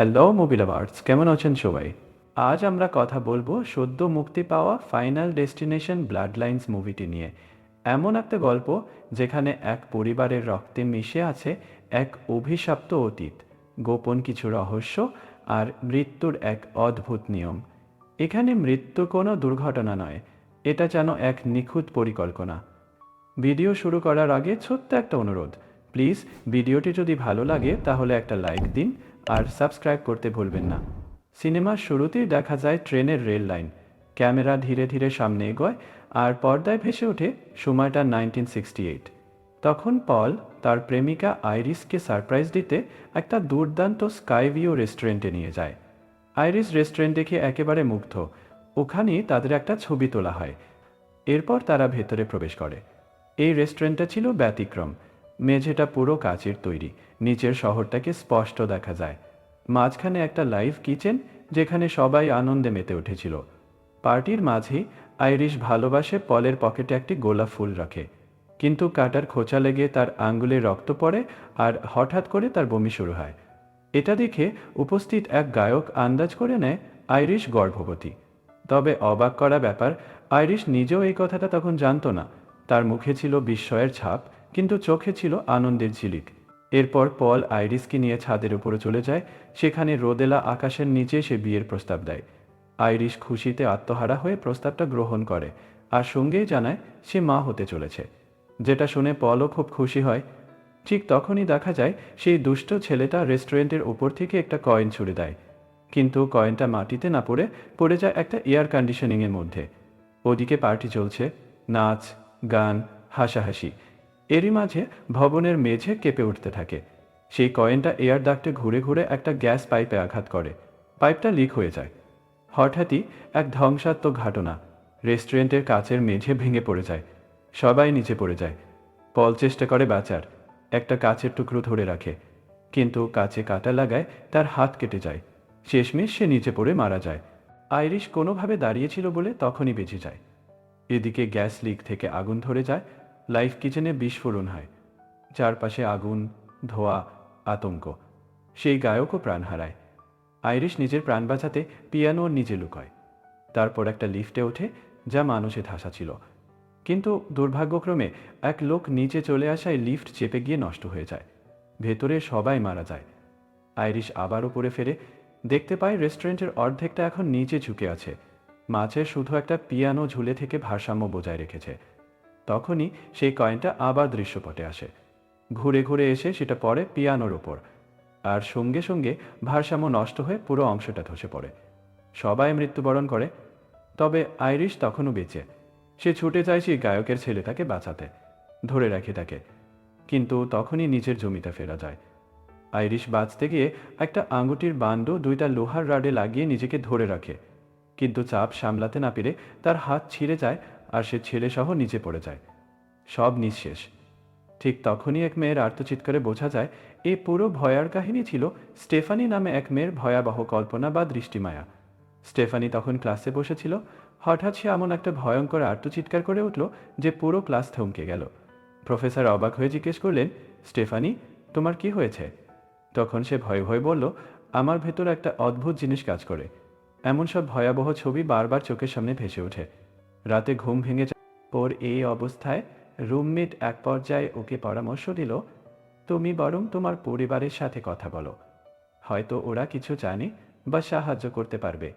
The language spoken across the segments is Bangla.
হ্যালো মুভি লাভার্স কেমন আছেন সবাই? আজ আমরা কথা বলব সদ্য মুক্তি পাওয়া ফাইনাল ডেস্টিনেশন ব্লাড লাইন্স মুভিটি নিয়ে। এমন একটা গল্প যেখানে এক পরিবারের রক্তে মিশে আছে এক অভিশপ্ত অতীত, গোপন কিছু রহস্য আর মৃত্যুর এক অদ্ভুত নিয়ম। এখানে মৃত্যু কোনো দুর্ঘটনা নয়, এটা যেন এক নিখুঁত পরিকল্পনা। ভিডিও শুরু করার আগে ছোট্ট একটা অনুরোধ, প্লিজ ভিডিওটি যদি ভালো লাগে তাহলে একটা লাইক দিন আর সাবস্ক্রাইব করতে ভুলবেন না। সিনেমার শুরুতেই দেখা যায় ট্রেনের রেল লাইন। ক্যামেরা ধীরে ধীরে সামনে এগোয় আর পর্দায় ভেসে ওঠে সময়টা নাইনটিন সিক্সটি এইট। তখন পল তার প্রেমিকা আইরিসকে সারপ্রাইজ দিতে একটা দুর্দান্ত স্কাই ভিউ রেস্টুরেন্টে নিয়ে যায়। আইরিস রেস্টুরেন্ট দেখে একেবারে মুগ্ধ। ওখানেই তাদের একটা ছবি তোলা হয়। এরপর তারা ভেতরে প্রবেশ করে। এই রেস্টুরেন্টটা ছিল ব্যতিক্রম। মেঝেটা পুরো কাচের তৈরি। নিচের শহরটাকে স্পষ্ট দেখা যায়। মাঝখানে একটা লাইভ কিচেন যেখানে সবাই আনন্দে মেতে উঠেছিল। পার্টির মাঝেই আইরিশ ভালোবাসে পলের পকেটে একটি গোলাপ ফুল রাখে। কিন্তু কাটার খোঁচা লেগে তার আঙ্গুলে রক্ত পড়ে আর হঠাৎ করে তার বমি শুরু হয়। এটা দেখে উপস্থিত এক গায়ক আন্দাজ করে নেয়, আইরিশ গর্ভবতী। তবে অবাক করা ব্যাপার, আইরিশ নিজেও এই কথাটা তখন জানতো না। তার মুখে ছিল বিস্ময়ের ছাপ। কিন্তু চোখে ছিল আনন্দের ঝিলিক। এরপর পল আইরিসকে নিয়ে ছাদের উপরে চলে যায়, সেখানে রোদেলা আকাশের নিচে সে বিয়ের প্রস্তাব দেয়। আইরিশ খুশিতে আত্মহারা হয়ে প্রস্তাবটা গ্রহণ করে আর সঙ্গেই জানায় সে মা হতে চলেছে। যেটা শুনে পলও খুব খুশি হয়। ঠিক তখনই দেখা যায়, সেই দুষ্ট ছেলেটা রেস্টুরেন্টের উপর থেকে একটা কয়েন ছুড়ে দেয়। কিন্তু কয়েনটা মাটিতে না পড়ে পড়ে যায় একটা এয়ার কন্ডিশনিংয়ের মধ্যে। ওদিকে পার্টি চলছে, নাচ, গান, হাসাহাসি। এরই মাঝে ভবনের মেঝে কেঁপে উঠতে থাকে। সেই কয়েনটা এয়ার ডাক্টে ঘুরে ঘুরে একটা গ্যাস পাইপে আঘাত করে। পাইপটা লিক হয়ে যায়। হঠাৎই এক ধ্বংসাত্মক ঘটনা। রেস্টুরেন্টের কাচের মেঝে ভেঙে পড়ে যায়। সবাই নিচে পড়ে যায়। পল চেষ্টা করে বাঁচার। একটা কাচের টুকরো ধরে রাখে। কিন্তু কাছে কাটা লাগায় তার হাত কেটে যায়। শেষমেশ সে নিচে পড়ে মারা যায়। আইরিশ কোনোভাবে দাঁড়িয়েছিল বলে তখনই বেঁচে যায়। এদিকে গ্যাস লিক থেকে আগুন ধরে যায় লাইফ কিচেনে বিস্ফোরণ হয়। চারপাশে আগুন, ধোয়া, আতঙ্ক। সেই গায়কও প্রাণ হারায়। আইরিশ নিজের প্রাণ বাঁচাতে পিয়ানো নিজে লুকায়। তারপর একটা লিফটে ওঠে যা মানুষে ধাসা ছিল। কিন্তু দুর্ভাগ্যক্রমে এক লোক নিচে চলে আসায় লিফট চেপে গিয়ে নষ্ট হয়ে যায়। ভেতরে সবাই মারা যায়। আইরিশ আবার উপরে ফেরে দেখতে পায় রেস্টুরেন্টের অর্ধেকটা এখন নিচে ঝুঁকে আছে। মাছের শুধু একটা পিয়ানো ঝুলে থেকে ভারসাম্য বজায় রেখেছে। তখনই সেই কয়েনটা আবার দৃশ্যপটে আসে। ঘুরে ঘুরে এসে সেটা পড়ে পিয়ানোর ওপর। আর সঙ্গে সঙ্গে ভারসাম্য নষ্ট হয়ে পুরো অংশটা ধসে পড়ে। সবাই মৃত্যুবরণ করে। তবে আইরিশ তখনও বেঁচে। সে ছুটে যায় সেই গায়কের ছেলেটাকে বাঁচাতে, ধরে রাখে তাকে। কিন্তু তখনই নিজের জমিতে ফেরা যায়। আইরিশ বাঁচতে গিয়ে একটা আঙ্গুটির বান্ড দুইটা লোহার রাডে লাগিয়ে নিজেকে ধরে রাখে। কিন্তু চাপ সামলাতে না পেরে তার হাত ছিঁড়ে যায় আর সে ছেলেসহ নিচে পড়ে যায়। সব নিঃশেষ ঠিক তখনই এক মেয়ের আর্তচিৎকারে বোঝা যায়, এ পুরো ভয়ার কাহিনী ছিল স্টেফানি নামে এক মেয়ের ভয়াবহ কল্পনা বা দৃষ্টিমায়া। স্টেফানি তখন ক্লাসে বসেছিল। হঠাৎ সে এমন একটা ভয়ঙ্কর আর্তচিৎকার করে উঠল যে পুরো ক্লাস থমকে গেল। প্রফেসর অবাক হয়ে জিজ্ঞেস করলেন, স্টেফানি, তোমার কি হয়েছে? তখন সে ভয়ে ভয়ে বলল, আমার ভেতর একটা অদ্ভুত জিনিস কাজ করে। এমন সব ভয়াবহ ছবি বারবার চোখের সামনে ভেসে ওঠে। রাতে ঘুম ভেঙে পর এই অবস্থায় রুমমেট এক পর্যায়ে ওকে পরামর্শ দিল, তুমি বরং তোমার পরিবারের সাথে কথা বলো। হয়তো ওরা কিছু জানে বা সাহায্য করতে পারবে।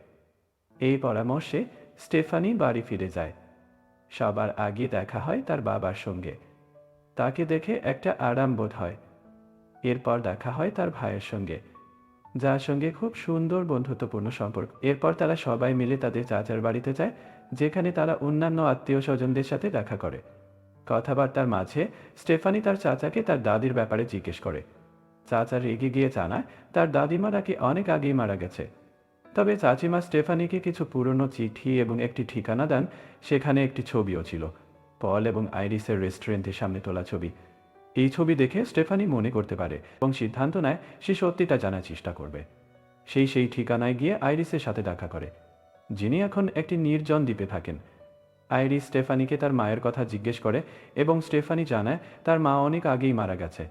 এই পরামর্শে স্টেফানি বাড়ি ফিরে যায়। সবার আগে দেখা হয় তার বাবার সঙ্গে। তাকে দেখে একটা আরাম বোধ হয়। এরপর দেখা হয় তার ভাইয়ের সঙ্গে, যার সঙ্গে খুব সুন্দর বন্ধুত্বপূর্ণ সম্পর্ক। এরপর তারা সবাই মিলে তাদের চাচার বাড়িতে যায় যেখানে তারা অন্যান্য আত্মীয় স্বজনদের সাথে দেখা করে। কথাবার্তার মাঝে স্টেফানি তার চাচাকে তার দাদির ব্যাপারে জিজ্ঞেস করে। চাচা রেগে গিয়ে জানায়, তার দাদিমা নাকি অনেক আগেই মারা গেছে। তবে চাচিমা স্টেফানিকে কিছু পুরনো চিঠি এবং একটি ঠিকানা দেন, সেখানে একটি ছবিও ছিল, পল এবং আইরিসের রেস্টুরেন্টের সামনে তোলা ছবি। এই ছবি দেখে স্টেফানি মনে করতে পারে এবং সিদ্ধান্ত নেয়, সে সত্যিটা জানার চেষ্টা করবে। সেই সেই ঠিকানায় গিয়ে আইরিসের সাথে দেখা করে। যিনি এখন একটি নির্জন দ্বীপে থাকেন। আইরিস স্টেফানিকে তার মায়ের কথা জিজ্ঞেস করে এবং স্টেফানি জানায় তার মা অনেক আগেই মারা গেছে।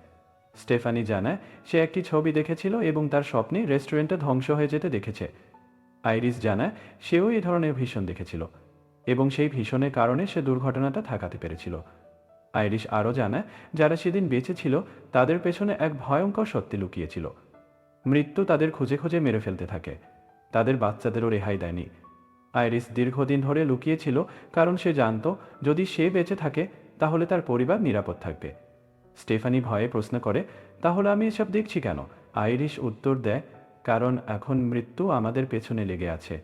স্টেফানি জানায় সে একটি ছবি দেখেছিল এবং তার স্বপ্নে রেস্টুরেন্টটা ধ্বংস হয়ে যেতে দেখেছে। আইরিস জানায় সেও এই ধরনের ভীষণ দেখেছিল এবং সেই ভীষণের কারণে সে দুর্ঘটনাটা থাকাতে পেরেছিল। আইরিশ আরও জানায়, যারা সেদিন বেঁচে ছিল, তাদের পেছনে এক ভয়ঙ্কর সত্যি লুকিয়েছিল। মৃত্যু তাদের খুঁজে খুঁজে মেরে ফেলতে থাকে। তাদের বাচ্চাদেরও রেহাই দেয়নি। আইরিস দীর্ঘদিন ধরে লুকিয়েছিল কারণ সে জানতো, যদি সে বেঁচে থাকে, তাহলে তার পরিবার নিরাপদ থাকবে। স্টেফানি ভয়ে প্রশ্ন করে, তাহলে আমি এসব দেখছি কেন? আইরিশ উত্তর দেয়, কারণ এখন মৃত্যু আমাদের পেছনে লেগে আছে।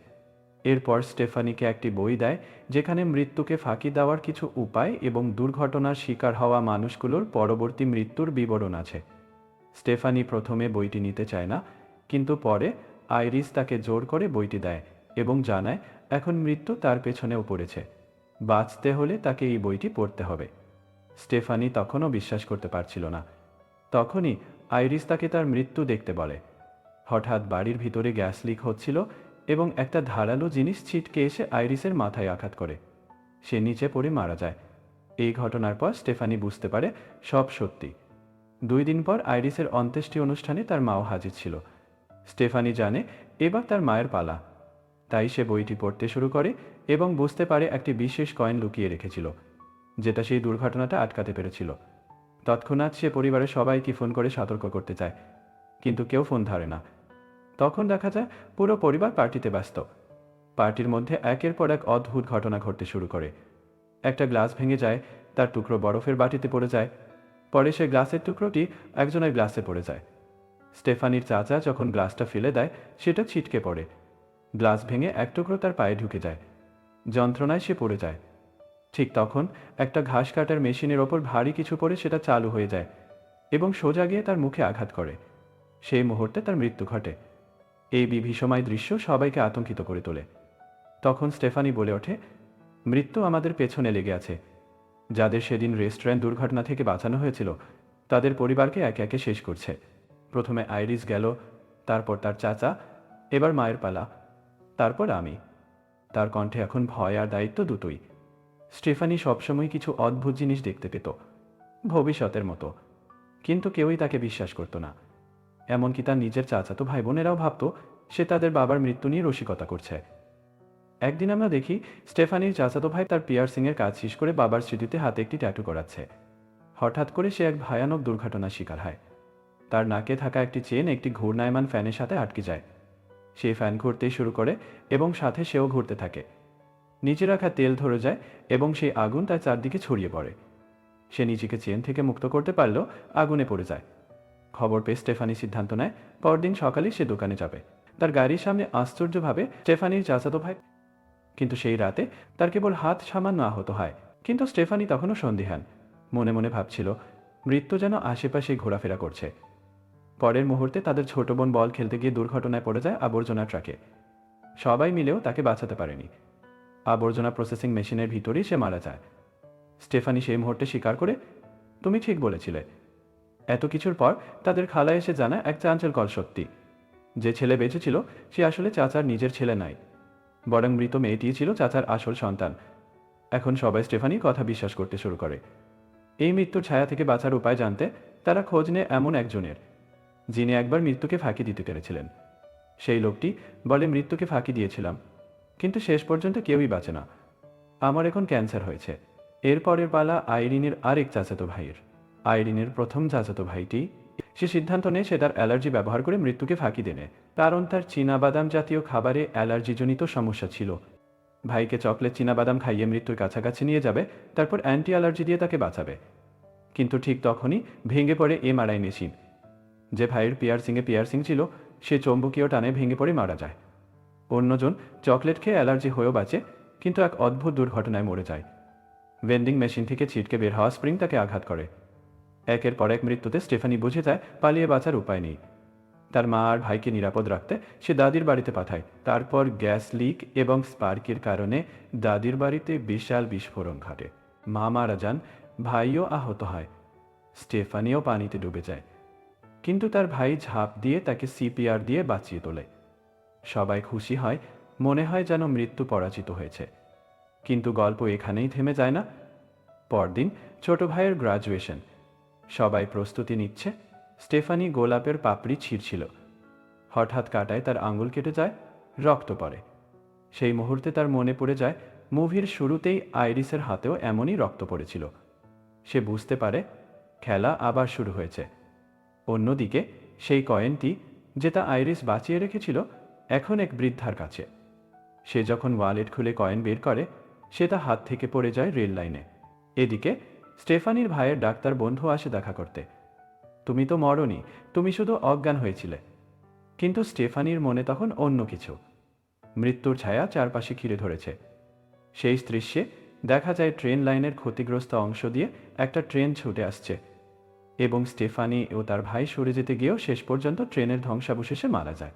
এরপর স্টেফানিকে একটি বই দেয়, যেখানে মৃত্যুকে ফাঁকি দেওয়ার কিছু উপায় এবং দুর্ঘটনার শিকার হওয়া মানুষগুলোর পরবর্তী মৃত্যুর বিবরণ আছে। স্টেফানি প্রথমে বইটি নিতে চায় না, কিন্তু পরে আইরিস তাকে জোর করে বইটি দেয় এবং জানায় এখন মৃত্যু তার পেছনেও পড়েছে। বাঁচতে হলে তাকে এই বইটি পড়তে হবে। স্টেফানি তখনও বিশ্বাস করতে পারছিল না। তখনই আইরিস তাকে তার মৃত্যু দেখতে বলে। হঠাৎ বাড়ির ভিতরে গ্যাস লিক হচ্ছিল এবং একটা ধারালো জিনিস ছিটকে এসে আইরিসের মাথায় আঘাত করে। সে নিচে পড়ে মারা যায়। এই ঘটনার পর স্টেফানি বুঝতে পারে সব সত্যি। দুই দিন পর আইরিসের অন্ত্যেষ্টি অনুষ্ঠানে তার মাও হাজির ছিল। স্টেফানি জানে এবার তার মায়ের পালা। তাই সে বইটি পড়তে শুরু করে এবং বুঝতে পারে একটি বিশেষ কয়েন লুকিয়ে রেখেছিল, যেটা সেই দুর্ঘটনাটা আটকাতে পেরেছিল। তৎক্ষণাৎ সে পরিবারের সবাইকে ফোন করে সতর্ক করতে চায়, কিন্তু কেউ ফোন ধরে না। তখন দেখা যায় পুরো পরিবার পার্টিতে ব্যস্ত। পার্টির মধ্যে একের পর এক অদ্ভুত ঘটনা ঘটতে শুরু করে। একটা গ্লাস ভেঙে যায়, তার টুকরো বরফের বাটিতে পড়ে যায়। পরে সে গ্লাসের টুকরোটি একজনের গ্লাসে পড়ে যায়। স্টেফানির চাচা যখন গ্লাসটা ফেলে দেয়, সেটা ছিটকে পড়ে। গ্লাস ভেঙে এক টুকরো তার পায়ে ঢুকে যায়। যন্ত্রণায় সে পড়ে যায়। ঠিক তখন একটা ঘাস কাটার মেশিনের ওপর ভারী কিছু পড়ে সেটা চালু হয়ে যায় এবং সোজা গিয়ে তার মুখে আঘাত করে। সেই মুহূর্তে তার মৃত্যু ঘটে। এই বিভীষময় দৃশ্য সবাইকে আতঙ্কিত করে তোলে। তখন স্টেফানি বলে ওঠে, মৃত্যু আমাদের পেছনে লেগে আছে। যাদের সেদিন রেস্টুরেন্ট দুর্ঘটনা থেকে বাঁচানো হয়েছিল, তাদের পরিবারকে একে একে শেষ করছে। প্রথমে আইরিস গেল, তারপর তার চাচা, এবার মায়ের পালা। তারপর আমি। তার কণ্ঠে এখন ভয় আর দায়িত্ব দুটোই। স্টেফানি সবসময় কিছু অদ্ভুত জিনিস দেখতে পেত, ভবিষ্যতের মতো। কিন্তু কেউই তাকে বিশ্বাস করত না। এমনকি তার নিজের চাচাতো ভাই বোনেরাও ভাবত, সে তাদের বাবার মৃত্যু নিয়ে রসিকতা করছে। একদিন আমরা দেখি, স্টেফানির চাচাতো ভাই তার পিয়ার্সিংয়ের কাজ শেষ করে বাবার স্মৃতিতে হাতে একটি ট্যাটু করাচ্ছে। হঠাৎ করে সে এক ভয়ানক দুর্ঘটনার শিকার হয়। তার নাকে থাকা একটি চেন একটি ঘূর্ণায়মান ফ্যানের সাথে আটকে যায়। সে ফ্যান ঘুরতেই শুরু করে এবং সাথে সেও ঘুরতে থাকে। নিচে রাখা তেল ধরে যায় এবং সেই আগুন তার চারদিকে ছড়িয়ে পড়ে। সে নিজেকে চেন থেকে মুক্ত করতে পারলেও আগুনে পড়ে যায়। খবর পেয়ে স্টেফানি সিদ্ধান্ত নেয়, পরদিন সকালে সে দোকানে যাবে। তার গাড়ির সামনে আশ্চর্যভাবে স্টেফানির চাচাতো ভাই। কিন্তু সেই রাতে তার কেবল হাত সামান্য আহত হয়, কিন্তু স্টেফানি তখনও সন্দিহান মনে মনে ভাবছিল, মৃত্যু যেন আশেপাশে ঘোরাফেরা করছে। পরের মুহূর্তে তাদের ছোট বোন বল খেলতে গিয়ে দুর্ঘটনায় পড়ে যায় আবর্জনা ট্রাকে। সবাই মিলেও তাকে বাঁচাতে পারেনি। আবর্জনা প্রসেসিং মেশিনের ভিতরেই সে মারা যায়। স্টেফানি সেই মুহূর্তে স্বীকার করে, তুমি ঠিক বলেছিলে। এত কিছুর পর তাদের খালা এসে জানায় এক চাঞ্চলকর সত্যি। যে ছেলে বেঁচে ছিল, সে আসলে চাচার নিজের ছেলে নাই। বরং মৃত মেয়েটি ছিল চাচার আসল সন্তান। এখন সবাই স্টেফানির কথা বিশ্বাস করতে শুরু করে। এই মৃত্যুর ছায়া থেকে বাঁচার উপায় জানতে তারা খোঁজ নেয় এমন একজনের। যিনি একবার মৃত্যুকে ফাঁকি দিতে পেরেছিলেন। সেই লোকটি বলে, মৃত্যুকে ফাঁকি দিয়েছিলাম, কিন্তু শেষ পর্যন্ত কেউই বাঁচে না। আমার এখন ক্যান্সার হয়েছে। এরপরের পালা আইরিনের আরেক চাচাতো ভাইয়ের। আইরিনের প্রথম চাচাতো ভাইটি, সে সিদ্ধান্ত নেয় সে তার অ্যালার্জি ব্যবহার করে মৃত্যুকে ফাঁকি দেনে, কারণ তার চীনাবাদাম জাতীয় খাবারে অ্যালার্জিজনিত সমস্যা ছিল। ভাইকে চকলেট চীনাবাদাম খাইয়ে মৃত্যুর কাছাকাছি নিয়ে যাবে, তারপর অ্যান্টি অ্যালার্জি দিয়ে তাকে বাঁচাবে। কিন্তু ঠিক তখনই ভেঙে পড়ে এমআরআই মেশিন। যে ভাইয়ের পিয়ারসিংয়ে পিয়ারসিং ছিল, সে চৌম্বকীয় টানে ভেঙে পড়ে মারা যায়। অন্যজন চকলেট খেয়ে অ্যালার্জি হয়েও বাঁচে, কিন্তু এক অদ্ভুত দুর্ঘটনায় মরে যায়। ভেন্ডিং মেশিন থেকে ছিটকে বের হওয়া স্প্রিং তাকে আঘাত করে। একের পর এক মৃত্যুতে স্টেফানি বুঝে যায় পালিয়ে বাঁচার উপায় নেই। তার মা আর ভাইকে নিরাপদ রাখতে সে দাদির বাড়িতে পাঠায়। তারপর গ্যাস লিক এবং স্পার্কের কারণে দাদির বাড়িতে বিশাল বিস্ফোরণ ঘটে। মা মারা যান, ভাইও আহত হয়। স্টেফানিও পানিতে ডুবে যায়। কিন্তু তার ভাই ঝাঁপ দিয়ে তাকে সিপিআর দিয়ে বাঁচিয়ে তোলে। সবাই খুশি হয়, মনে হয় যেন মৃত্যু পরাজিত হয়েছে। কিন্তু গল্প এখানেই থেমে যায় না। পরদিন ছোট ভাইয়ের গ্রাজুয়েশন সবাই প্রস্তুতি নিচ্ছে। স্টেফানি গোলাপের পাপড়ি ছিঁড়ছিল। হঠাৎ কাটায় তার আঙুল কেটে যায়, রক্ত পড়ে। সেই মুহূর্তে তার মনে পড়ে যায়, মুভির শুরুতেই আইরিসের হাতেও এমনই রক্ত পড়েছিল। সে বুঝতে পারে, খেলা আবার শুরু হয়েছে। অন্যদিকে, সেই কয়েনটি যেটা আইরিস বাঁচিয়ে রেখেছিল, এখন এক বৃদ্ধার কাছে। সে যখন ওয়ালেট খুলে কয়েন বের করে, সে তা হাত থেকে পড়ে যায় রেল লাইনে। এদিকে, স্টেফানির ভাইয়ের ডাক্তার বন্ধু আসে দেখা করতে। তুমি তো মরনি, তুমি শুধু অজ্ঞান হয়েছিলে। কিন্তু স্টেফানির মনে তখন অন্য কিছু। মৃত্যুর ছায়া চারপাশে ঘিরে ধরেছে। সেই দৃশ্যে দেখা যায় ট্রেন লাইনের ক্ষতিগ্রস্ত অংশ দিয়ে একটা ট্রেন ছুটে আসছে। এবং স্টেফানি ও তার ভাই সরে যেতে গিয়েও শেষ পর্যন্ত ট্রেনের ধ্বংসাবশেষে মারা যায়।